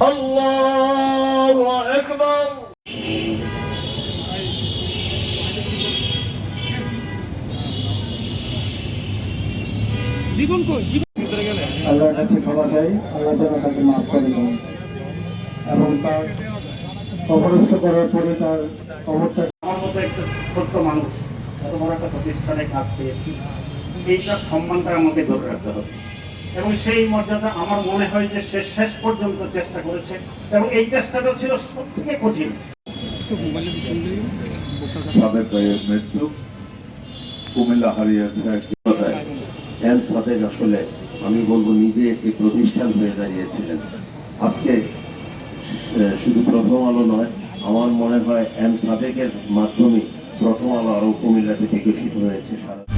الله أكبر আল্লাহর কাছে ক্ষমা চাই আল্লাহ যেন তাকে মাফ করে দেন। এবং তার অপরস্থ করার পরে তার অবস্থা আমার মতো একটা ছোট্ট মানুষ এত বড় একটা প্রতিষ্ঠানে কাজ পেয়েছি। এইটার সম্মানটা আমাকে ধরে রাখতে হবে। এবং সেই মর্যাদা আমার মনে হয় যে সে শেষ পর্যন্ত চেষ্টা করেছে এবং এই চেষ্টাটা ছিল সব থেকে কঠিন মৃত্যু, কুমিল্লা হারিয়েছে এম সাদেক আসলে, আমি বলব নিজে একটি প্রতিষ্ঠান হয়ে দাঁড়িয়েছিলেন। আজকে শুধু প্রথম আলো নয়, আমার মনে হয় এম সাদেকের মাধ্যমে প্রথম আলো আরও কুমিল্লাতে বিকশিত হয়েছে সারা